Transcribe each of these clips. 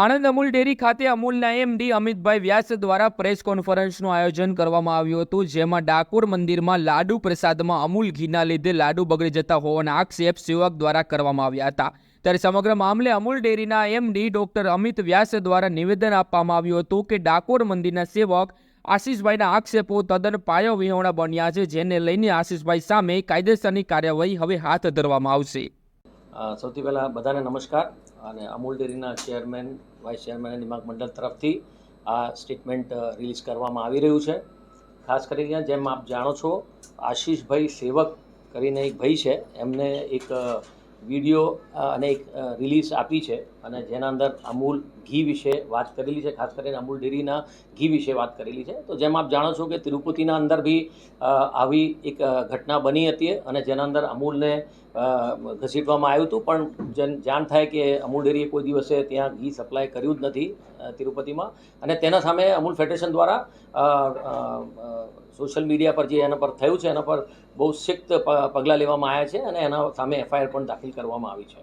Anand Amul dairy ખાતે અમૂલના MD Amitbhai વ્યાસ દ્વારા press કોન્ફરન્સનું આયોજન કરવામાં આવ્યું હતું, જેમાં ડાકોર મંદિરમાં લાડુ પ્રસાદમાં અમૂલ ઘીના લીધે લાડુ બગડી જતા હોવાના આક્ષેપ સેવક દ્વારા કરવામાં આવ્યા હતા. ત્યારે સમગ્ર મામલે અમૂલ ડેરીના એમડી ડોક્ટર અમિત વ્યાસ દ્વારા નિવેદન આપવામાં આવ્યું હતું કે ડાકોર મંદિરના સેવક આશીષભાઈના આક્ષેપો તદ્દન પાયો વિહોણા બન્યા છે, જેને લઈને આશીષભાઈ સામે કાયદેસરની કાર્યવાહી હવે હાથ ધરવામાં આવશે. સૌથી પહેલાં બધાને નમસ્કાર. અને અમૂલ ડેરીના ચેરમેન, વાઇસ ચેરમેન અને નિમાક મંડળ તરફથી આ સ્ટેટમેન્ટ રિલીઝ કરવામાં આવી રહ્યું છે. ખાસ કરીને જેમ આપ જાણો છો, આશીષભાઈ સેવક કરીને એક ભાઈ છે. એમને એક વીડિયો અને એક રિલીઝ આપી છે અને જેના અંદર અમૂલ ઘી વિશે વાત કરેલી છે, ખાસ કરીને અમૂલ ડેરીના ઘી વિશે વાત કરેલી છે. તો જેમ આપ જાણો છો કે તિરુપતિના અંદર બી આવી એક ઘટના બની હતી અને જેના અંદર અમૂલને ઘસીટવામાં આવ્યું હતું. પણ જન, જાણ થાય કે અમૂલ ડેરીએ કોઈ દિવસે ત્યાં ઘી સપ્લાય કર્યું જ નથી. તિરુપતિમાં. અને તેના સામે અમૂલ ફેડરેશન દ્વારા સોશિયલ મીડિયા પર જે એના પર થયું છે, એના પર બહુ સિક્ત પગલાં લેવામાં આવ્યા છે અને એના સામે એફઆઈઆર પણ દાખલ કરવામાં આવી છે.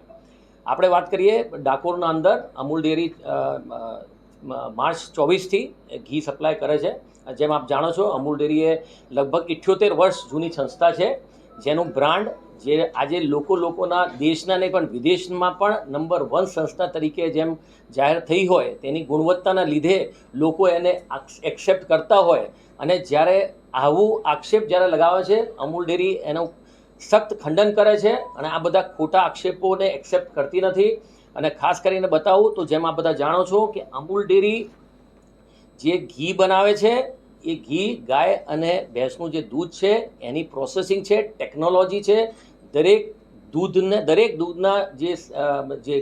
આપણે વાત કરીએ ડાકોરના અંદર અમૂલ ડેરી માર્ચ ચોવીસથી ઘી સપ્લાય કરે છે. જેમ આપ જાણો છો, અમૂલ ડેરી એ લગભગ ઇઠ્યોતેર વર્ષ જૂની સંસ્થા છે. જેનું બ્રાન્ડ જે આજે લોકો લોકોના દેશના નહીં પણ વિદેશમાં પણ નંબર વન સંસ્થા તરીકે જેમ જાહેર થઈ હોય તેની ગુણવત્તાના લીધે લોકો એને એક્સેપ્ટ કરતા હોય. અને જ્યારે આવું આક્ષેપ જ્યારે લગાવે છે, અમૂલ ડેરી એનું સખ્ત ખંડન કરે છે અને આ બધા ખોટા આક્ષેપોને એક્સેપ્ટ કરતી નથી. અને ખાસ કરીને બતાવું તો જેમ આ બધા જાણો છો કે અમૂલ ડેરી જે ઘી બનાવે છે એ ઘી, ગાય અને ભેંસનું જે દૂધ છે, એની પ્રોસેસિંગ છે ટેકનોલોજી છે. દરેક દૂધને, દરેક દૂધના જે જે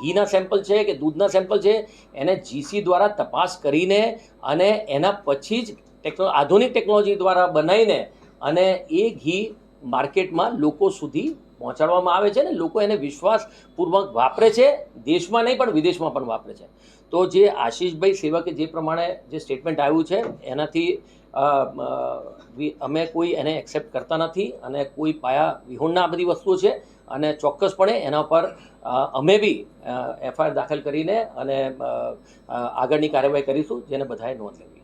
ઘીના સેમ્પલ છે કે દૂધના સેમ્પલ છે, એને જીસી દ્વારા તપાસ કરીને અને એના પછી જ ટેકનો આધુનિક ટેકનોલોજી દ્વારા બનાવીને અને એ ઘી માર્કેટમાં લોકો સુધી પહોંચાડવામાં આવે છે ને લોકો એને વિશ્વાસપૂર્વક વાપરે છે, દેશમાં નહીં પણ વિદેશમાં પણ વાપરે છે. તો જે આશીષભાઈ સેવકે જે પ્રમાણે જે સ્ટેટમેન્ટ આવ્યું છે, એનાથી અમે કોઈ એને એક્સેપ્ટ કરતા નથી અને કોઈ પાયા વિહોણના આ બધી વસ્તુઓ છે અને ચોક્કસપણે એના પર અમે બી એફઆઈઆર દાખલ કરીને અને આગળની કાર્યવાહી કરીશું, જેને બધાએ નોંધ લેવી.